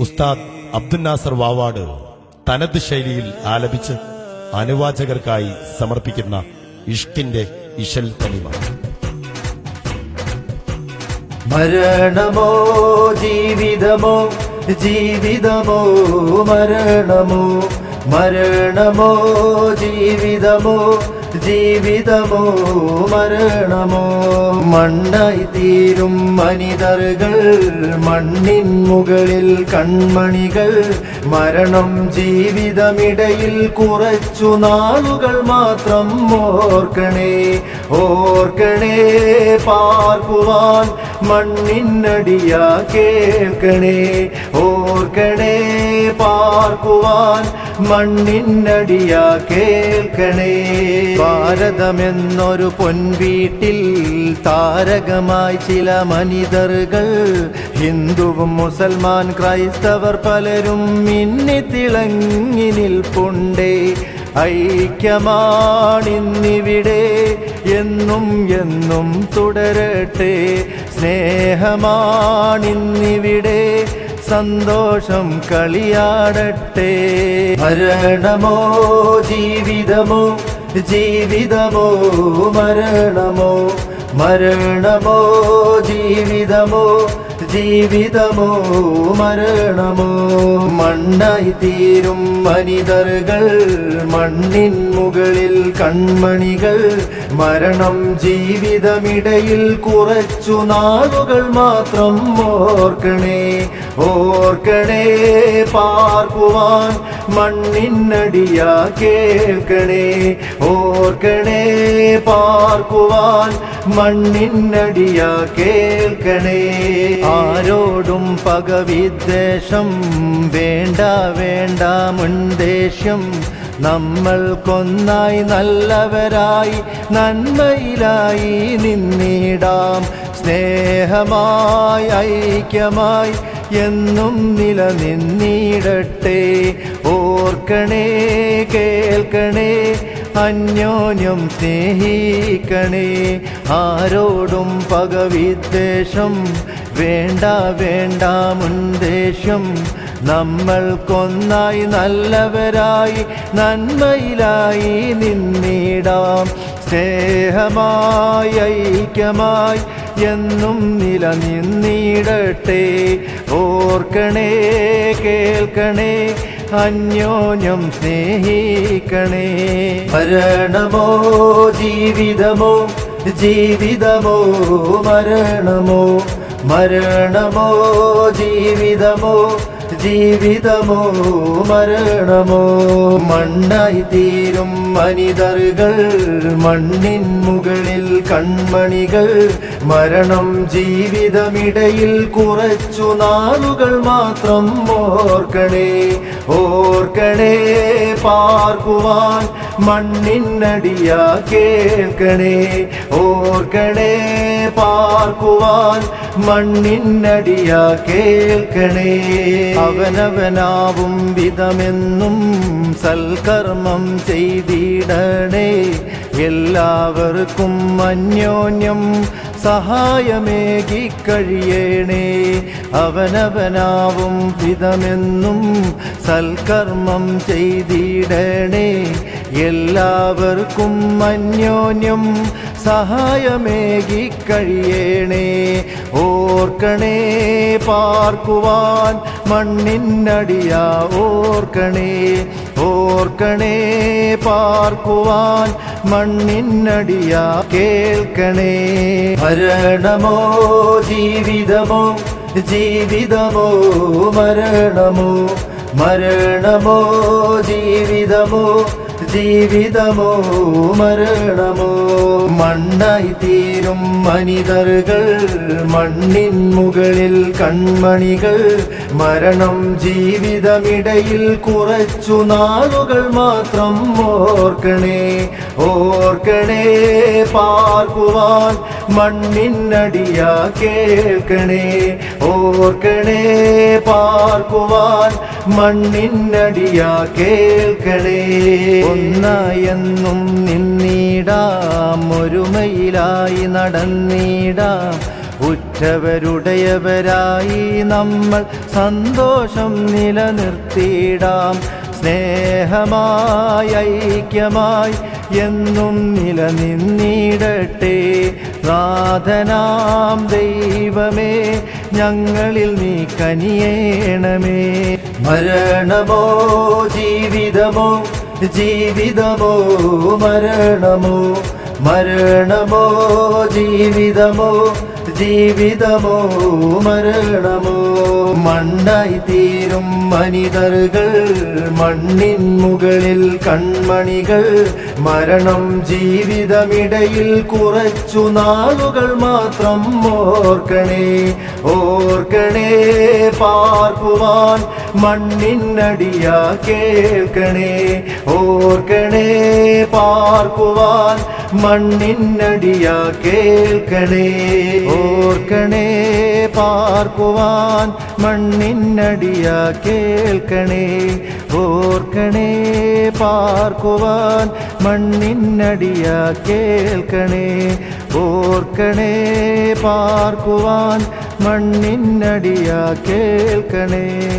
ഉസ്താദ് അബ്ദുൽ നാസർ വാവാട് തനത് ശൈലിയിൽ ആലപിച്ച് അനുവാചകർക്കായി സമർപ്പിക്കുന്ന ഇഷ്കിന്റെ ഇഷൽ തനിമ. മരണമോ ജീവിതമോ ജീവിതമോ മരണമോ? മരണമോ ജീവിതമോ ജീവിതമോ മരണമോ? മണ്ണായി തീരും മനിതറുകൾ മണ്ണിൻ മുകളിൽ കൺമണികൾ. മരണം ജീവിതമിടയിൽ കുറച്ചു നാളുകൾ മാത്രം ഓർക്കണേ ഓർക്കണേ പാർക്കുവാൻ മണ്ണിനടിയ കേൾക്കണേ ഓർക്കണേ പാർക്കുവാൻ മണ്ണിനടിയ കേൾക്കണേ. ഭാരതമെന്നൊരു പൊൻവീട്ടിൽ താരകമായി ചില മനിതറുകൾ. ഹിന്ദുവും മുസൽമാൻ ക്രൈസ്തവർ പലരും മിന്നി തിളങ്ങി നിൽപ്പുണ്ടേ. ഐക്യമാണിന്നിവിടെ എന്നും എന്നും തുടരട്ടെ. സ്നേഹമാണിന്നിവിടെ സന്തോഷം കളിയാടട്ടെ. മരണമോ ജീവിതമോ ജീവിതമോ മരണമോ? മരണമോ ജീവിതമോ ജീവിതമോ മരണമോ? മണ്ണായി തീരും മനിതറുകൾ മണ്ണിൻ മുകളിൽ കൺമണികൾ. മരണം ജീവിതമിടയിൽ കുറച്ചു നാളുകൾ മാത്രം ഓർക്കണേ ഓർക്കണേ പാർക്കുവാൻ മണ്ണിനടിയ കേൾക്കണേ ഓർക്കണേ പാർക്കുവാൻ മണ്ണിനടിയ കേൾക്കണേ. ആരോടും പകവിദ്വേഷം വേണ്ട വേണ്ട മുൻദേഷ്യം. നമ്മൾ കൊന്നായി നല്ലവരായി നന്മയിലായി നിന്നിടാം. സ്നേഹമായി ഐക്യമായി എന്നും നിലനിന്നിടട്ടെ. ഓർക്കണേ കേൾക്കണേ അന്യോന്യം സ്നേഹിക്കണേ. ആരോടും പകവിദ്വേഷം വേണ്ട വേണ്ട മുൻദേശം നമ്മൾ കൊന്നായി നല്ലവരായി നന്മയിലായി നിന്നിടാം. സ്നേഹമായി ഐക്യമായി എന്നും നിലനിന്നിടട്ടെ. ഓർക്കണേ കേൾക്കണേ അന്യോന്യം സ്നേഹിക്കണേ. മരണമോ ജീവിതമോ ജീവിതമോ മരണമോ? മരണമോ ജീവിതമോ ജീവിതമോ മരണമോ? മണ്ണായി തീരും മനിതറുകൾ മണ്ണിൻ മുകളിൽ കൺമണികൾ മരണം ജീവിതമിടയിൽ കുറച്ചു നാളുകൾ മാത്രം ഓർക്കണേ ഓർക്കണേ പാർക്കുവാൻ മണ്ണിനടിയ കേൾക്കണേ ഓർക്കണേ പാർക്കുവാൻ മണ്ണിനടിയ കേൾക്കണേ. അവനവനാവും വിധമെന്നും സൽക്കർമ്മം ചെയ്തിടണേ. എല്ലാവർക്കും അന്യോന്യം സഹായമേകി കഴിയണേ അവനവനാവും വിധമെന്നും സൽക്കർമ്മം ചെയ്തിടണേ. എല്ലാവർക്കും അന്യോന്യം സഹായമേകി കഴിയണേ ഓർക്കണേ പാർക്കുവാൻ മണ്ണിനടിയ ഓർക്കണേ. ഓർക്കണേ പാർക്കുവാൻ മണ്ണിനടിയ കേൾക്കണേ. മരണമോ ജീവിതമോ ജീവിതമോ മരണമോ. മരണമോ ജീവിതമോ ജീവിതമോ മരണമോ? മണ്ണായി തീരും മനിതറുകൾ മണ്ണിൻ മുകളിൽ കൺമണികൾ. മരണം ജീവിതമിടയിൽ കുറച്ചു നാളുകൾ മാത്രം ഓർക്കണേ ഓർക്കണേ പാർക്കുവാൻ മണ്ണിനടിയ കേൾക്കണേ ഓർക്കണേ പാർക്കുവാൻ മണ്ണിനടിയ കേൾക്കണേ. ഒന്നായെന്നും നിന്നീടാം ഒരുമയിലായി നടന്നിടാം. ഉറ്റവരുടയവരായി നമ്മൾ സന്തോഷം നിലനിർത്തിയിടാം. സ്നേഹമായി ഐക്യമായി എന്നും നിലനിന്നിടട്ടെ. നാഥനാം ദൈവമേ ഞങ്ങളിൽ നീ കനിയേണമേ. മരണമോ ജീവിതമോ ജീവിതമോ മരണമോ? മരണമോ ജീവിതമോ ജീവിതമോ മരണമോ? മണ്ണായി തീരും മനിതറുകൾ മണ്ണിൻ മുകളിൽ കൺമണികൾ. മരണം ജീവിതമിടയിൽ കുറച്ചു നാളുകൾ മാത്രം ഓർക്കണേ ഓർക്കണേ പാർക്കുവാൻ മണ്ണിനടിയാ കേൾക്കണേ. ഓർക്കണേ പാർക്കുവാൻ മണ്ണിനടിയാ കേൾക്കണേ. ഓർക്കണേ പാർക്കുവാൻ മണ്ണിനടിയാ കേൾക്കണേ. ഓർക്കണേ പാർക്കുവാൻ മണ്ണിനടിയാ കേൾക്കണേ. ഓർക്കണേ പാർക്കുവാൻ മണ്ണിനടിയാ കേൾക്കണേ.